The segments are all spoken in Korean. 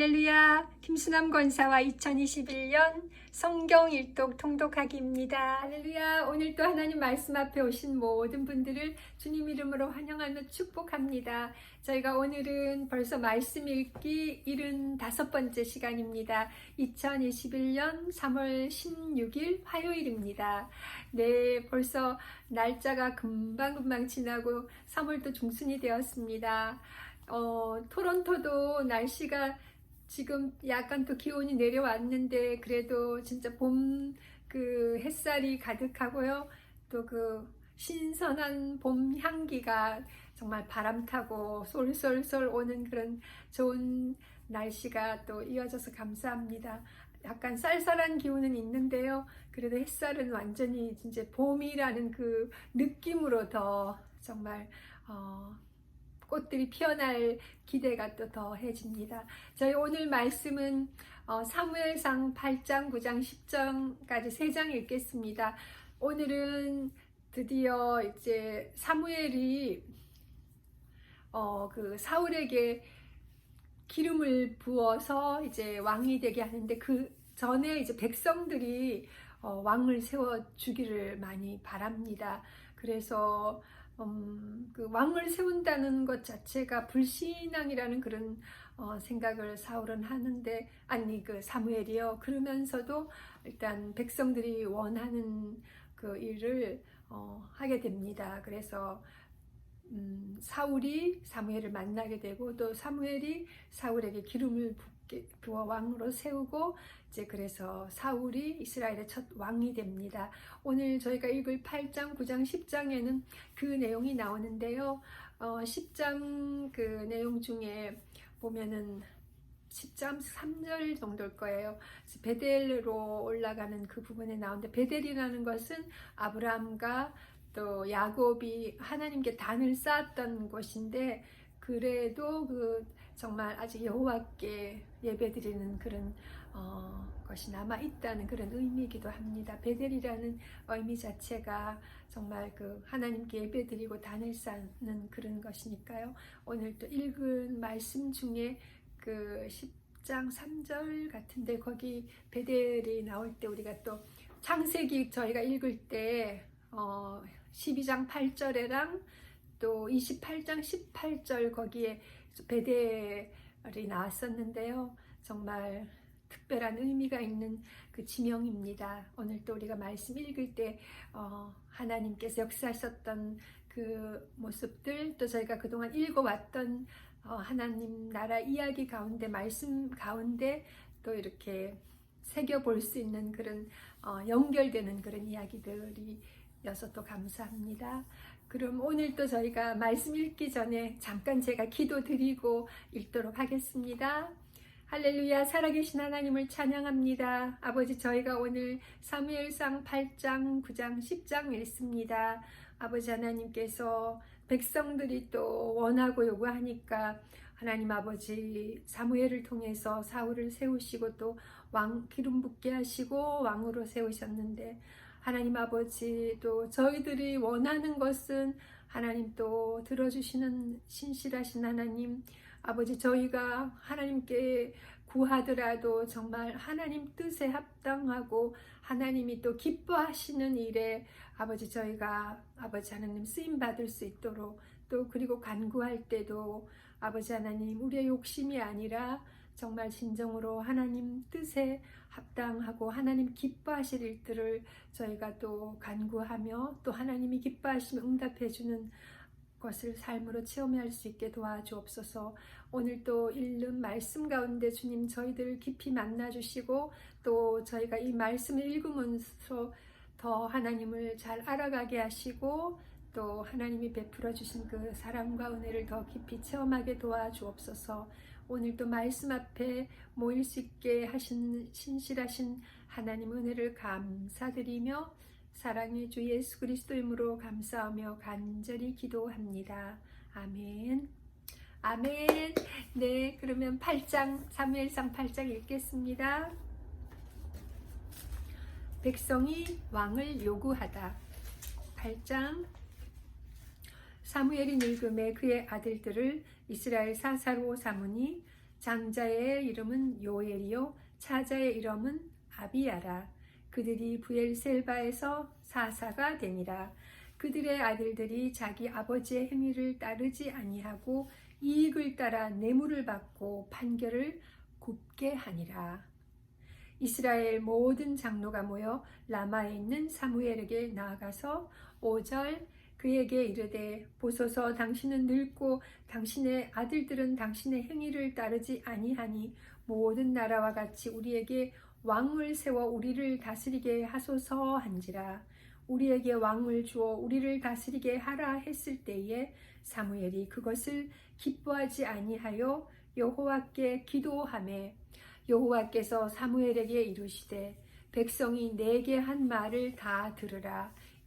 할렐루야. 김수남 권사와 2021년 성경 일독 통독하기입니다. 할렐루야. 오늘 또 하나님 말씀 앞에 오신 모든 분들을 주님 이름으로 환영하며 축복합니다. 저희가 오늘은 벌써 말씀 읽기 75번째 시간입니다. 2021년 3월 16일 화요일입니다. 네, 벌써 날짜가 금방금방 지나고 3월도 중순이 되었습니다. 어, 토론토도 날씨가 지금 약간 또 기온이 내려왔는데 그래도 진짜 봄 그 햇살이 가득하고요. 또 그 신선한 봄 향기가 정말 바람 타고 쏠쏠쏠 오는 그런 좋은 날씨가 또 이어져서 감사합니다. 약간 쌀쌀한 기운은 있는데요. 그래도 햇살은 완전히 진짜 봄이라는 그 느낌으로 더 정말 어, 꽃들이 피어날 기대가 또 더해집니다. 저희 오늘 말씀은 어, 사무엘상 8장, 9장, 10장까지 3장 읽겠습니다. 오늘은 드디어 이제 사무엘이 어, 그 사울에게 기름을 부어서 이제 왕이 되게 하는데 그 전에 이제 백성들이 어, 왕을 세워 주기를 많이 바랍니다. 그래서 음, 그 왕을 세운다는 것 자체가 불신앙이라는 그런 어, 생각을 사울은 하는데 아니 그 사무엘이요 그러면서도 일단 백성들이 원하는 그 일을 어, 하게 됩니다. 그래서 음, 사울이 사무엘을 만나게 되고 또 사무엘이 사울에게 기름을 부어 왕으로 세우고 이제 그래서 사울이 이스라엘의 첫 왕이 됩니다. 오늘 저희가 읽을 8장, 9장, 10장에는 그 내용이 나오는데요. 어, 10장 그 내용 중에 보면은 10장 3절 정도일 거예요. 베델로 올라가는 그 부분에 나오는데 베델이라는 것은 아브라함과 또 야곱이 하나님께 단을 쌓았던 곳인데 그래도 그 정말 아직 여호와께 예배드리는 그런 어, 것이 남아 있다는 그런 의미이기도 합니다. 베델이라는 의미 자체가 정말 그 하나님께 예배드리고 단을 쌓는 그런 것이니까요. 오늘 또 읽은 말씀 중에 그 10장 3절 같은데 거기 베델이 나올 때 우리가 또 창세기 저희가 읽을 때 어, 12장 8절에랑 또 28장 18절 거기에 베델이 나왔었는데요. 정말 특별한 의미가 있는 그 지명입니다. 오늘 또 우리가 말씀 읽을 때 어, 하나님께서 역사하셨던 그 모습들 또 저희가 그동안 읽어왔던 어, 하나님 나라 이야기 가운데 말씀 가운데 또 이렇게 새겨볼 수 있는 그런 어, 연결되는 그런 이야기들이 여서 또 감사합니다. 그럼 오늘 또 저희가 말씀 읽기 전에 잠깐 제가 기도 드리고 읽도록 하겠습니다. 할렐루야 살아계신 하나님을 찬양합니다. 아버지 저희가 오늘 사무엘상 8장, 9장, 10장 읽습니다. 아버지 하나님께서 백성들이 또 원하고 요구하니까 하나님 아버지 사무엘을 통해서 사울을 세우시고 또 왕 기름 붓게 하시고 왕으로 세우셨는데 하나님 아버지 또 저희들이 원하는 것은 하나님 또 들어주시는 신실하신 하나님 아버지 저희가 하나님께 구하더라도 정말 하나님 뜻에 합당하고 하나님이 또 기뻐하시는 일에 아버지 저희가 아버지 하나님 쓰임 받을 수 있도록 또 그리고 간구할 때도 아버지 하나님 우리의 욕심이 아니라 정말 진정으로 하나님 뜻에 합당하고 하나님 기뻐하실 일들을 저희가 또 간구하며 또 하나님이 기뻐하시면 응답해 주는 것을 삶으로 체험할 수 있게 도와주옵소서. 오늘 또 읽는 말씀 가운데 주님 저희들을 깊이 만나 주시고 또 저희가 이 말씀을 읽으면서 더 하나님을 잘 알아가게 하시고 또 하나님이 베풀어 주신 그 사랑과 은혜를 더 깊이 체험하게 도와주옵소서. 오늘도 말씀 앞에 모일 수 있게 하신 신실하신 하나님 은혜를 감사드리며 사랑의 주 예수 그리스도 이름으로 감사하며 간절히 기도합니다. 아멘. 아멘. 네, 그러면 8장 사무엘상 8장 읽겠습니다. 백성이 왕을 요구하다. 8장 사무엘이 늙음에 그의 아들들을 이스라엘 사사로 삼으니 장자의 이름은 요엘이요 차자의 이름은 아비야라. 그들이 부엘셀바에서 사사가 되니라. 그들의 아들들이 자기 아버지의 행위를 따르지 아니하고 이익을 따라 뇌물을 받고 판결을 굽게 하니라. 이스라엘 모든 장로가 모여 라마에 있는 사무엘에게 나아가서 5절 그에게 이르되 보소서 당신은 늙고 당신의 아들들은 당신의 행위를 따르지 아니하니 모든 나라와 같이 우리에게 왕을 세워 우리를 다스리게 하소서 한지라. 우리에게 왕을 주어 우리를 다스리게 하라 했을 때에 사무엘이 그것을 기뻐하지 아니하여 여호와께 기도하매 여호와께서 사무엘에게 이르시되 백성이 내게 한 말을 다 들으라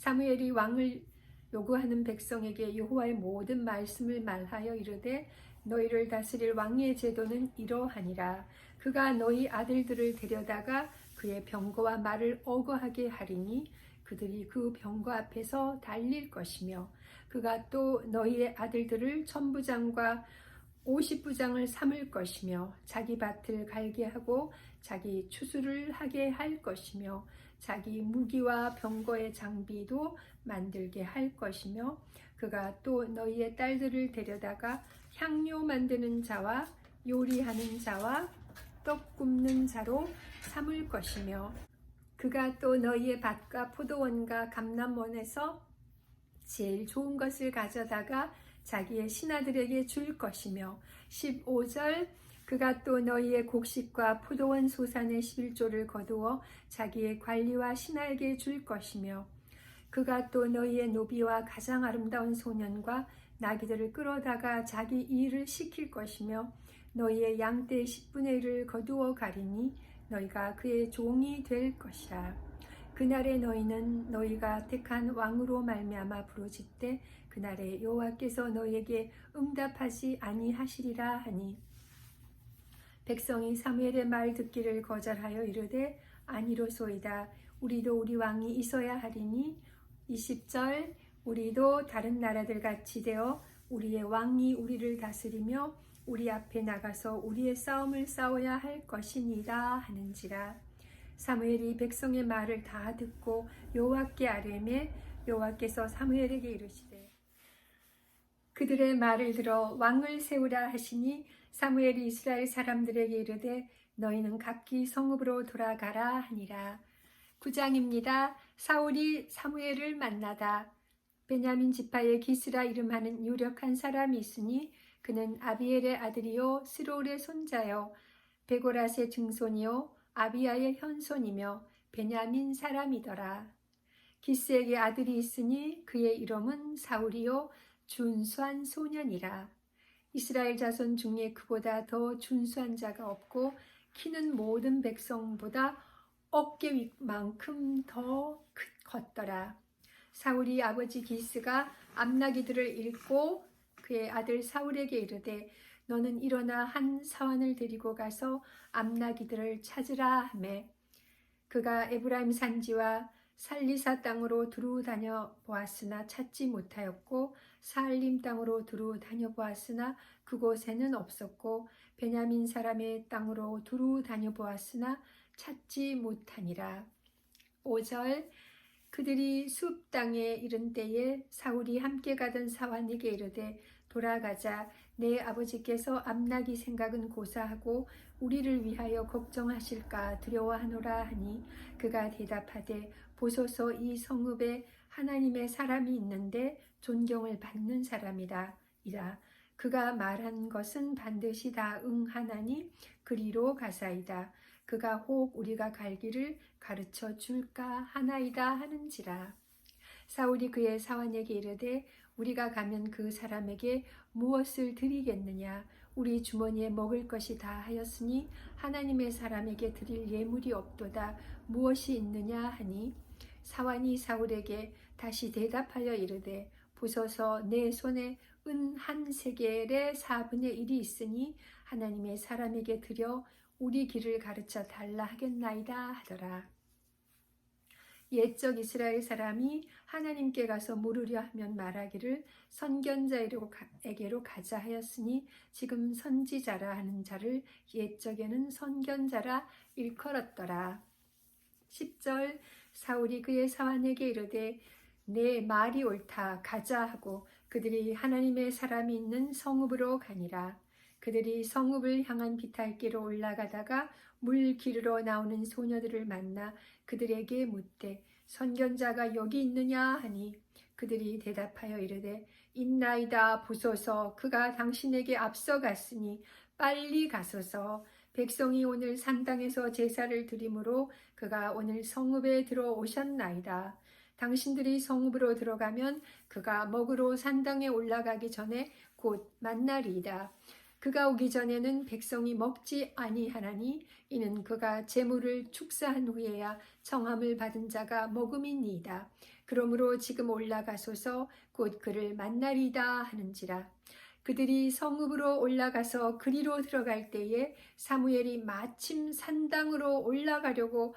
사무엘이 왕을 요구하는 백성에게 여호와의 모든 말씀을 말하여 이르되 너희를 다스릴 왕의 제도는 이러하니라. 그가 너희 아들들을 데려다가 그의 병거와 말을 어거하게 하리니 그들이 그 병거 앞에서 달릴 것이며 그가 또 너희의 아들들을 천부장과 오십부장을 삼을 것이며 자기 밭을 갈게 하고 자기 추수를 하게 할 것이며 자기 무기와 병거의 장비도 만들게 할 것이며 그가 또 너희의 딸들을 데려다가 향료 만드는 자와 요리하는 자와 떡 굽는 자로 삼을 것이며 그가 또 너희의 밭과 포도원과 감남원에서 제일 좋은 것을 가져다가 자기의 신하들에게 줄 것이며 15절 그가 또 너희의 곡식과 포도원 소산의 11조를 거두어 자기의 관리와 신하에게 줄 것이며 그가 또 너희의 노비와 가장 아름다운 소년과 나귀들을 끌어다가 자기 일을 시킬 것이며 너희의 양떼의 10분의 1을 거두어 가리니 너희가 그의 종이 될 것이라. 그날에 너희는 너희가 택한 왕으로 말미암아 부르짖되 그날에 여호와께서 너희에게 응답하지 아니하시리라 하니 백성이 사무엘의 말 듣기를 거절하여 이르되 아니로소이다. 우리도 우리 왕이 있어야 하리니 20절 우리도 다른 나라들 같이 되어 우리의 왕이 우리를 다스리며 우리 앞에 나가서 우리의 싸움을 싸워야 할 것이니라 하는지라. 사무엘이 백성의 말을 다 듣고 여호와께 아뢰매 여호와께서 사무엘에게 이르시되 그들의 말을 들어 왕을 세우라 하시니 사무엘이 이스라엘 사람들에게 이르되 너희는 각기 성읍으로 돌아가라 하니라 9장입니다. 사울이 사무엘을 만나다 베냐민 지파의 기스라 이름하는 유력한 사람이 있으니 그는 아비엘의 아들이요 스롤의 손자요 베고라스의 증손이요 아비야의 현손이며 베냐민 사람이더라. 기스에게 아들이 있으니 그의 이름은 사울이요 준수한 소년이라. 이스라엘 자손 중에 그보다 더 준수한 자가 없고 키는 모든 백성보다 어깨 위만큼 더 컸더라. 사울이 아버지 기스가 암나기들을 잃고 그의 아들 사울에게 이르되 너는 일어나 한 사환을 데리고 가서 암나기들을 찾으라 하매 그가 에브라임 산지와 살리사 땅으로 두루 다녀 보았으나 찾지 못하였고 사알림 땅으로 두루 다녀 보았으나 그곳에는 없었고 베냐민 사람의 땅으로 두루 다녀 보았으나 찾지 못하니라. 5절 그들이 숲 땅에 이른 때에 사울이 함께 가던 사환에게 이르되 돌아가자 내 아버지께서 암나기 생각은 고사하고 우리를 위하여 걱정하실까 두려워하노라 하니 그가 대답하되 보소서 이 성읍에 하나님의 사람이 있는데 존경을 받는 사람이라 이라. 그가 말한 것은 반드시 다 응하나니 그리로 가사이다. 그가 혹 우리가 갈 길을 가르쳐 줄까 하나이다 하는지라. 사울이 그의 사환에게 이르되 우리가 가면 그 사람에게 무엇을 드리겠느냐? 우리 주머니에 먹을 것이 다 하였으니 하나님의 사람에게 드릴 예물이 없도다. 무엇이 있느냐 하니 사환이 사울에게 다시 대답하여 이르되 보소서 내 손에 은 한 세겔의 4분의 1이 있으니 하나님의 사람에게 드려 우리 길을 가르쳐 달라 하겠나이다 하더라. 옛적 이스라엘 사람이 하나님께 가서 물으려 하면 말하기를 선견자에게로 가자 하였으니 지금 선지자라 하는 자를 옛적에는 선견자라 일컬었더라. 10절 사울이 그의 사환에게 이르되 내 말이 옳다 가자 하고 그들이 하나님의 사람이 있는 성읍으로 가니라. 그들이 성읍을 향한 비탈길로 올라가다가 물 기르러 나오는 소녀들을 만나 그들에게 묻되 선견자가 여기 있느냐 하니 그들이 대답하여 이르되 있나이다 보소서 그가 당신에게 앞서갔으니 빨리 가소서 백성이 오늘 산당에서 제사를 드리므로 그가 오늘 성읍에 들어오셨나이다. 당신들이 성읍으로 들어가면 그가 먹으러 산당에 올라가기 전에 곧 만나리이다. 그가 오기 전에는 백성이 먹지 아니하나니 이는 그가 재물을 축사한 후에야 청함을 받은 자가 먹음이니이다. 그러므로 지금 올라가소서 곧 그를 만나리이다 하는지라. 그들이 성읍으로 올라가서 그리로 들어갈 때에 사무엘이 마침 산당으로 올라가려고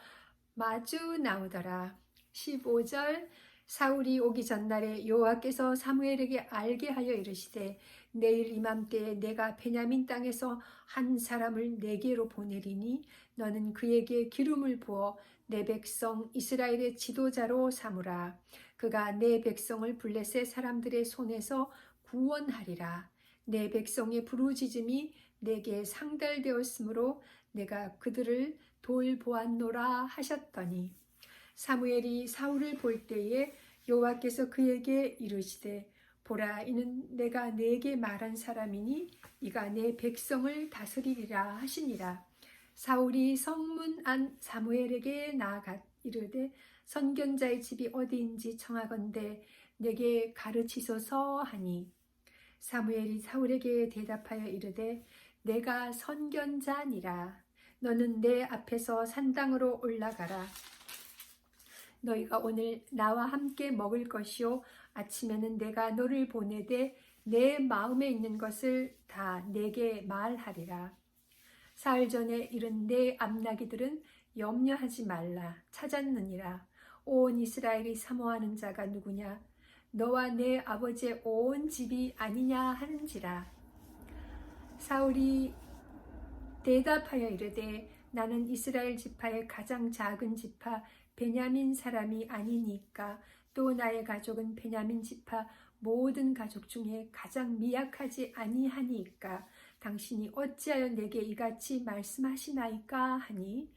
마주 나오더라. 15절 사울이 오기 전날에 여호와께서 사무엘에게 알게 하여 이르시되 내일 이맘때에 내가 베냐민 땅에서 한 사람을 내게로 보내리니 너는 그에게 기름을 부어 내 백성 이스라엘의 지도자로 삼으라 그가 내 백성을 블레셋 사람들의 손에서 구원하리라 내 백성의 부르짖음이 내게 상달되었으므로 내가 그들을 돌보았노라 하셨더니 사무엘이 사울을 볼 때에 여호와께서 그에게 이르시되 보라 이는 내가 내게 말한 사람이니 이가 내 백성을 다스리리라 하시니라. 사울이 성문 안 사무엘에게 나아가 이르되 선견자의 집이 어디인지 청하건대 내게 가르치소서 하니 사무엘이 사울에게 대답하여 이르되 내가 선견자니라 너는 내 앞에서 산당으로 올라가라 너희가 오늘 나와 함께 먹을 것이요 아침에는 내가 너를 보내되 내 마음에 있는 것을 다 내게 말하리라. 사흘 전에 이른 내 암나기들은 염려하지 말라 찾았느니라. 온 이스라엘이 사모하는 자가 누구냐? 너와 내 아버지의 온 집이 아니냐 하는지라. 사울이 대답하여 이르되 나는 이스라엘 지파의 가장 작은 지파 베냐민 사람이 아니니까 또 나의 가족은 베냐민 지파 모든 가족 중에 가장 미약하지 아니하니까 당신이 어찌하여 내게 이같이 말씀하시나이까 하니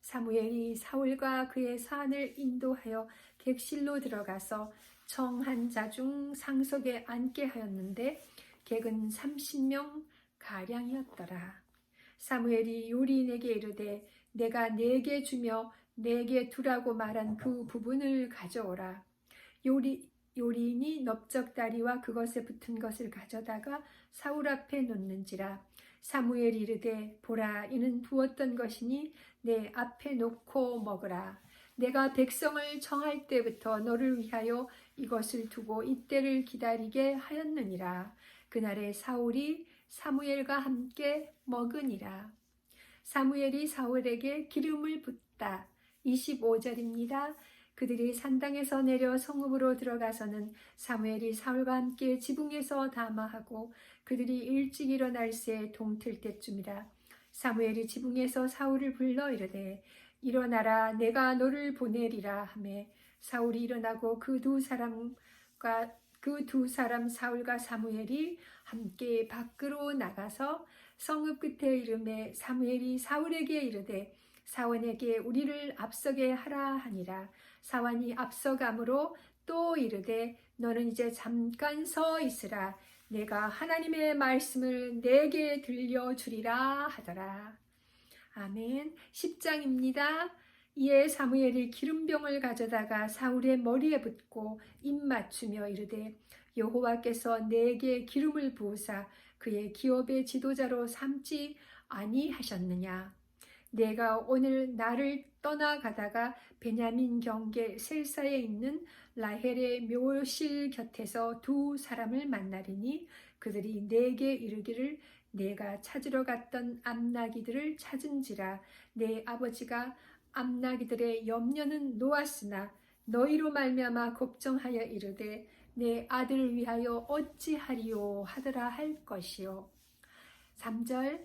사무엘이 사울과 그의 사안을 인도하여 객실로 들어가서 청한 자 중 상석에 앉게 하였는데 객은 30명 가량이었더라. 사무엘이 요리인에게 이르되 내가 내게 주며 내게 두라고 말한 그 부분을 가져오라. 요리, 요리인이 넓적다리와 그것에 붙은 것을 가져다가 사울 앞에 놓는지라. 사무엘이 이르되 보라 이는 부었던 것이니 내 앞에 놓고 먹으라. 내가 백성을 청할 때부터 너를 위하여 이것을 두고 이때를 기다리게 하였느니라. 그날에 사울이 사무엘과 함께 먹으니라. 사무엘이 사울에게 기름을 붓다. 25절입니다. 그들이 산당에서 내려 성읍으로 들어가서는 사무엘이 사울과 함께 지붕에서 담화하고 그들이 일찍 일어날 새 동틀 때쯤이라 사무엘이 지붕에서 사울을 불러 이르되 일어나라 내가 너를 보내리라 하매 사울이 일어나고 그 두 사람과 그 두 사람 사울과 사무엘이 함께 밖으로 나가서 성읍 끝에 이름에 사무엘이 사울에게 이르되 사원에게 우리를 앞서게 하라 하니라. 사원이 앞서감으로 또 이르되 너는 이제 잠깐 서 있으라. 내가 하나님의 말씀을 내게 들려주리라 하더라. 아멘. 10장입니다 이에 사무엘이 기름병을 가져다가 사울의 머리에 붓고 입 맞추며 이르되 여호와께서 내게 기름을 부으사 그의 기업의 지도자로 삼지 아니하셨느냐? 내가 오늘 나를 떠나가다가 베냐민 경계 셀사에 있는 라헬의 묘실 곁에서 두 사람을 만나리니 그들이 내게 이르기를 내가 찾으러 갔던 암나기들을 찾은지라 내 아버지가 암나기들의 염려는 놓았으나 너희로 말미암아 걱정하여 이르되 내 아들을 위하여 어찌하리요 하더라 할 것이요. 3절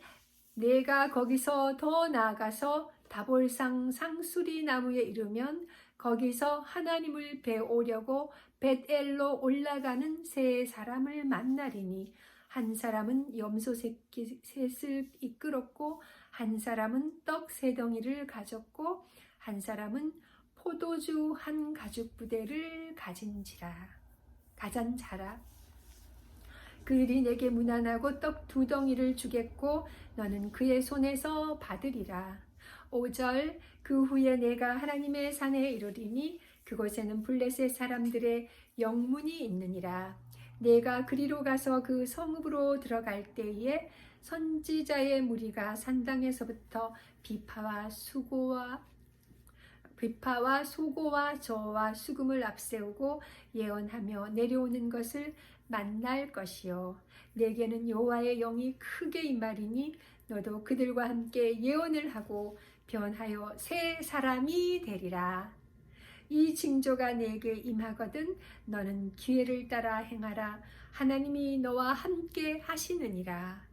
내가 거기서 더 나아가서 다볼상 상수리 나무에 이르면 거기서 하나님을 배우려고 벳엘로 올라가는 세 사람을 만나리니 한 사람은 염소 새끼 셋을 이끌었고 한 사람은 떡 세 덩이를 가졌고 한 사람은 포도주 한 가죽 부대를 가진지라. 가잔 자라. 그들이 내게 무난하고 떡 두 덩이를 주겠고 너는 그의 손에서 받으리라. 5절 그 후에 내가 하나님의 산에 이르리니 그곳에는 블레셋 사람들의 영문이 있느니라. 내가 그리로 가서 그 성읍으로 들어갈 때에 선지자의 무리가 산당에서부터 비파와 수고와 비파와 소고와 저와 수금을 앞세우고 예언하며 내려오는 것을 만날 것이요. 내게는 여호와의 영이 크게 임하리니 너도 그들과 함께 예언을 하고 변하여 새 사람이 되리라. 이 징조가 내게 임하거든 너는 기회를 따라 행하라. 하나님이 너와 함께 하시느니라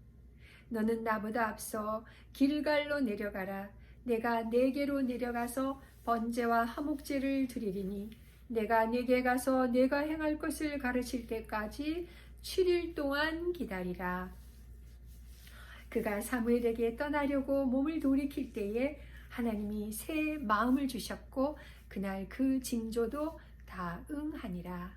너는 나보다 앞서 길갈로 내려가라 내가 내게로 내려가서 번제와 화목제를 드리리니 내가 내게 가서 내가 행할 것을 가르칠 때까지 7일 동안 기다리라 그가 사무엘에게 떠나려고 몸을 돌이킬 때에 하나님이 새 마음을 주셨고 그날 그 징조도 다 응하니라.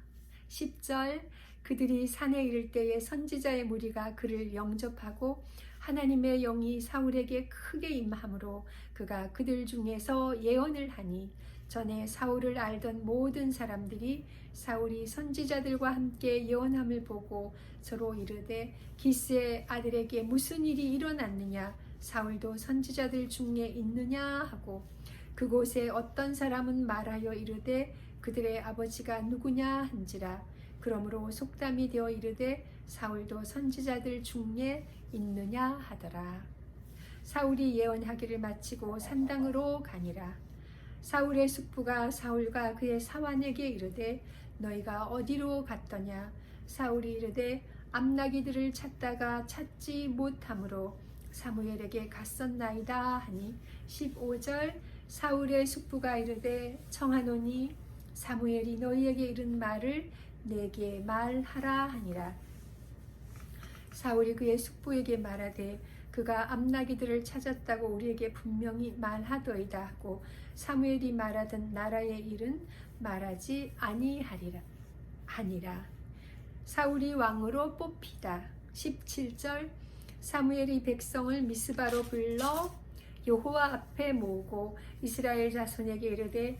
10절 그들이 산에 이를 때에 선지자의 무리가 그를 영접하고 하나님의 영이 사울에게 크게 임함으로 그가 그들 중에서 예언을 하니 전에 사울을 알던 모든 사람들이 사울이 선지자들과 함께 예언함을 보고 서로 이르되 기스의 아들에게 무슨 일이 일어났느냐? 사울도 선지자들 중에 있느냐? 하고 그곳에 어떤 사람은 말하여 이르되 그들의 아버지가 누구냐? 한지라 그러므로 속담이 되어 이르되 사울도 선지자들 중에 있느냐 하더라. 사울이 예언하기를 마치고 산당으로 가니라. 사울의 숙부가 사울과 그의 사환에게 이르되 너희가 어디로 갔더냐? 사울이 이르되 암나기들을 찾다가 찾지 못하므로 사무엘에게 갔었나이다 하니 15절 사울의 숙부가 이르되 청하노니 사무엘이 너희에게 이른 말을 내게 말하라 하니라. 사울이 그의 숙부에게 말하되 그가 암나기들을 찾았다고 우리에게 분명히 말하더이다 하고 사무엘이 말하던 나라의 일은 말하지 아니하리라 아니라. 사울이 왕으로 뽑히다. 17절 사무엘이 백성을 미스바로 불러 여호와 앞에 모으고 이스라엘 자손에게 이르되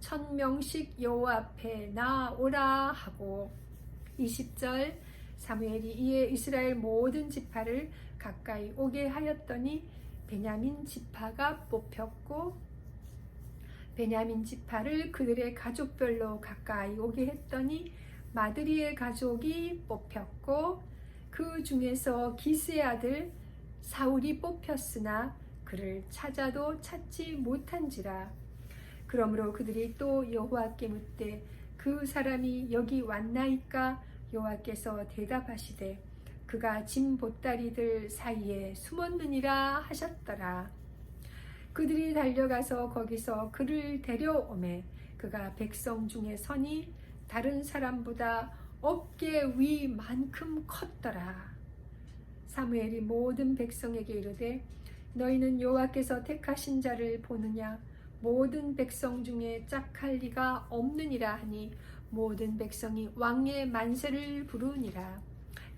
천명씩 여호와 앞에 나오라 하고 20절 사무엘이 이에 이스라엘 모든 지파를 가까이 오게 하였더니 베냐민 지파가 뽑혔고 베냐민 지파를 그들의 가족별로 가까이 오게 했더니 마드리의 가족이 뽑혔고 그 중에서 기스의 아들 사울이 뽑혔으나 그를 찾아도 찾지 못한지라 그러므로 그들이 또 여호와께 묻되 그 사람이 여기 왔나이까? 여호와께서 대답하시되 그가 짐 보따리들 사이에 숨었느니라 하셨더라. 그들이 달려가서 거기서 그를 데려오매 그가 백성 중에 선이 다른 사람보다 어깨 위만큼 컸더라. 사무엘이 모든 백성에게 이르되 너희는 여호와께서 택하신 자를 보느냐 모든 백성 중에 짝할 리가 없느니라 하니 모든 백성이 왕의 만세를 부르니라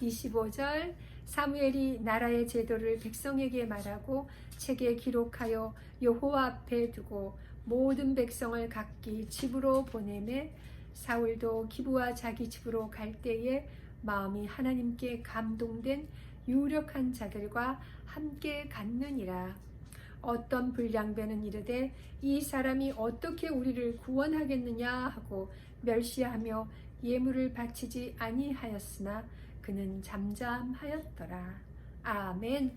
25절 사무엘이 나라의 제도를 백성에게 말하고 책에 기록하여 여호와 앞에 두고 모든 백성을 각기 집으로 보내매 사울도 기부와 자기 집으로 갈 때에 마음이 하나님께 감동된 유력한 자들과 함께 갔느니라. 어떤 불량배는 이르되 이 사람이 어떻게 우리를 구원하겠느냐 하고 멸시하며 예물을 바치지 아니하였으나 그는 잠잠하였더라. 아멘.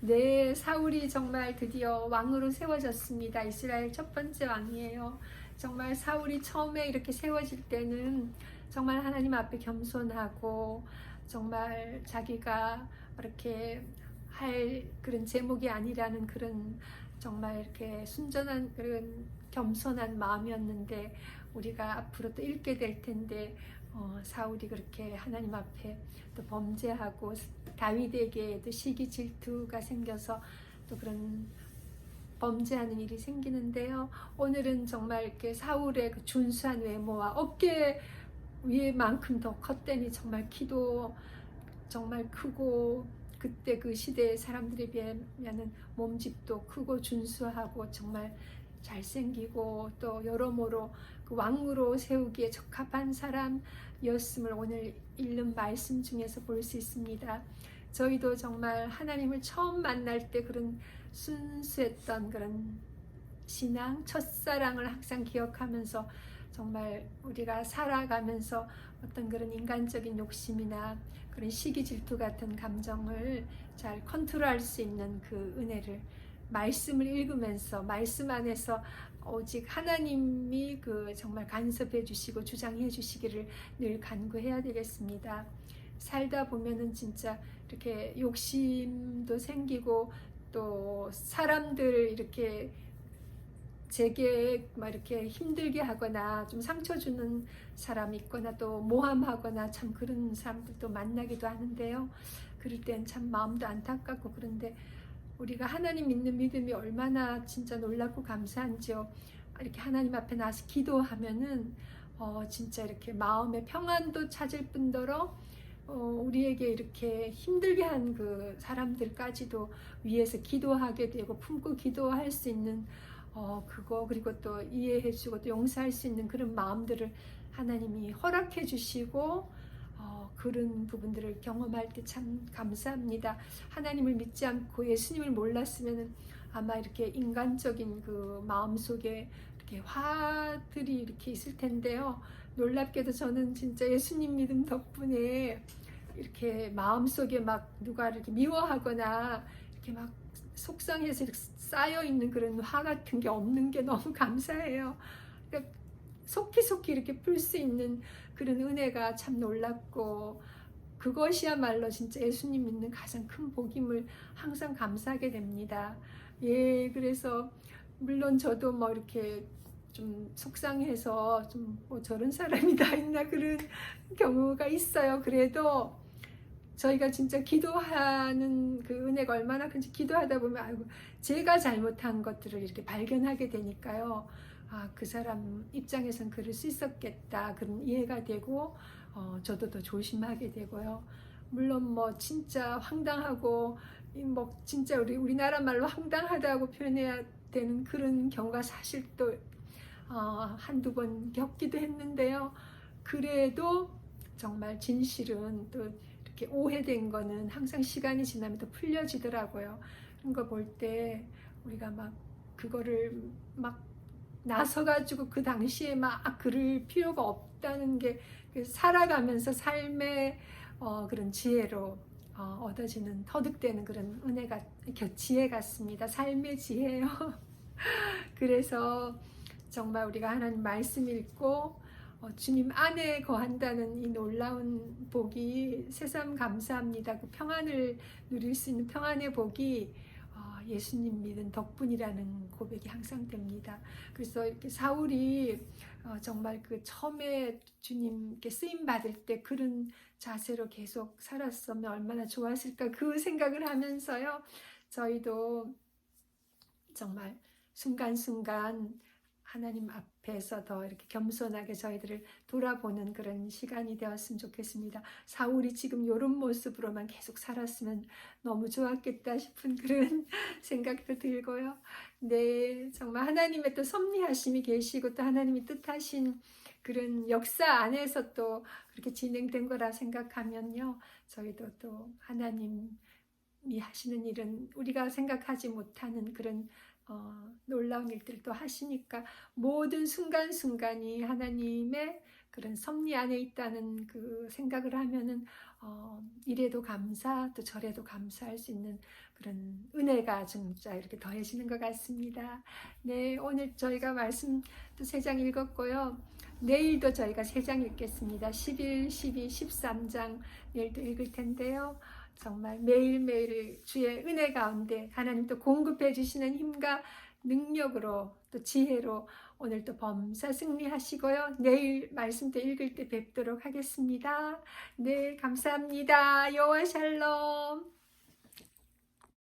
네, 사울이 정말 드디어 왕으로 세워졌습니다. 이스라엘 첫 번째 왕이에요. 정말 사울이 처음에 이렇게 세워질 때는 정말 하나님 앞에 겸손하고 정말 자기가 이렇게 할 그런 제목이 아니라는 그런 정말 이렇게 순전한 그런 겸손한 마음이었는데 우리가 앞으로 또 읽게 될 텐데 어, 사울이 그렇게 하나님 앞에 또 범죄하고 다윗에게 또 시기 질투가 생겨서 또 그런 범죄하는 일이 생기는데요. 오늘은 정말 이렇게 사울의 그 준수한 외모와 어깨 위에만큼 더 컸더니 정말 키도 정말 크고 그때 그 시대의 사람들에 비하면 몸집도 크고 준수하고 정말 잘생기고 또 여러모로 그 왕으로 세우기에 적합한 사람이었음을 오늘 읽는 말씀 중에서 볼 수 있습니다. 저희도 정말 하나님을 처음 만날 때 그런 순수했던 그런 신앙, 첫사랑을 항상 기억하면서 정말 우리가 살아가면서 어떤 그런 인간적인 욕심이나 그런 시기 질투 같은 감정을 잘 컨트롤할 수 있는 그 은혜를 말씀을 읽으면서 말씀 안에서 오직 하나님이 그 정말 간섭해 주시고 주장해 주시기를 늘 간구해야 되겠습니다. 살다 보면은 진짜 이렇게 욕심도 생기고 또 사람들 이렇게 제게 막 이렇게 힘들게 하거나 좀 상처 주는 사람 있거나 또 모함하거나 참 그런 사람들도 만나기도 하는데요. 그럴 땐 참 마음도 안타깝고 그런데 우리가 하나님 믿는 믿음이 얼마나 진짜 놀랍고 감사한지요. 이렇게 하나님 앞에 나서 기도하면은 어 진짜 이렇게 마음의 평안도 찾을 뿐더러 어 우리에게 이렇게 힘들게 한 그 사람들까지도 위해서 기도하게 되고 품고 기도할 수 있는 어 그거 그리고 또 이해해 주고 또 용서할 수 있는 그런 마음들을 하나님이 허락해 주시고 어, 그런 부분들을 경험할 때 참 감사합니다. 하나님을 믿지 않고 예수님을 몰랐으면 아마 이렇게 인간적인 그 마음 속에 이렇게 화들이 이렇게 있을 텐데요. 놀랍게도 저는 진짜 예수님 믿음 덕분에 이렇게 마음 속에 막 누가 이렇게 미워하거나 이렇게 막 속상해서 쌓여 있는 그런 화 같은 게 없는 게 너무 감사해요. 그러니까 속히 속히 이렇게 풀 수 있는 그런 은혜가 참 놀랍고 그것이야말로 진짜 예수님 믿는 가장 큰 복임을 항상 감사하게 됩니다. 예, 그래서 물론 저도 뭐 이렇게 좀 속상해서 좀 뭐 저런 사람이 다 있나 그런 경우가 있어요. 그래도 저희가 진짜 기도하는 그 은혜가 얼마나 큰지 기도하다 보면 아이고 제가 잘못한 것들을 이렇게 발견하게 되니까요. 아, 그 사람 입장에선 그럴 수 있었겠다. 그런 이해가 되고, 어, 저도 더 조심하게 되고요. 물론 뭐 진짜 황당하고, 뭐 진짜 우리, 우리나라 말로 황당하다고 표현해야 되는 그런 경우가 사실 또, 어, 한두 번 겪기도 했는데요. 그래도 정말 진실은 또 이렇게 오해된 거는 항상 시간이 지나면 또 풀려지더라고요. 그런 거 볼 때 우리가 막 그거를 막 나서가지고 그 당시에 막 그럴 필요가 없다는 게 살아가면서 삶의 어, 그런 지혜로 어, 얻어지는 터득되는 그런 은혜가 지혜 같습니다. 삶의 지혜요. 그래서 정말 우리가 하나님 말씀 읽고 어, 주님 안에 거한다는 이 놀라운 복이 새삼 감사합니다. 그 평안을 누릴 수 있는 평안의 복이 어, 예수님 믿은 덕분이라는 고백이 항상 됩니다. 그래서 이렇게 사울이 어, 정말 그 처음에 주님께 쓰임 받을 때 그런 자세로 계속 살았으면 얼마나 좋았을까 그 생각을 하면서요. 저희도 정말 순간순간 하나님 앞에서 더 이렇게 겸손하게 저희들을 돌아보는 그런 시간이 되었으면 좋겠습니다. 사울이 지금 이런 모습으로만 계속 살았으면 너무 좋았겠다 싶은 그런 생각도 들고요. 네, 정말 하나님의 또 섭리하심이 계시고 또 하나님이 뜻하신 그런 역사 안에서 또 그렇게 진행된 거라 생각하면요. 저희도 또 하나님이 하시는 일은 우리가 생각하지 못하는 그런 어, 놀라운 일들을 또 하시니까 모든 순간순간이 하나님의 그런 섭리 안에 있다는 그 생각을 하면은 어, 이래도 감사 또 저래도 감사할 수 있는 그런 은혜가 진짜 이렇게 더해지는 것 같습니다. 네, 오늘 저희가 말씀 또 세 장 읽었고요. 내일도 저희가 세 장 읽겠습니다. 11, 12, 13장 내일도 읽을 텐데요. 정말 매일매일 주의 은혜 가운데 하나님 또 공급해 주시는 힘과 능력으로 또 지혜로 오늘 또 범사 승리하시고요. 내일 말씀 때 읽을 때 뵙도록 하겠습니다. 네, 감사합니다. 여호와 샬롬.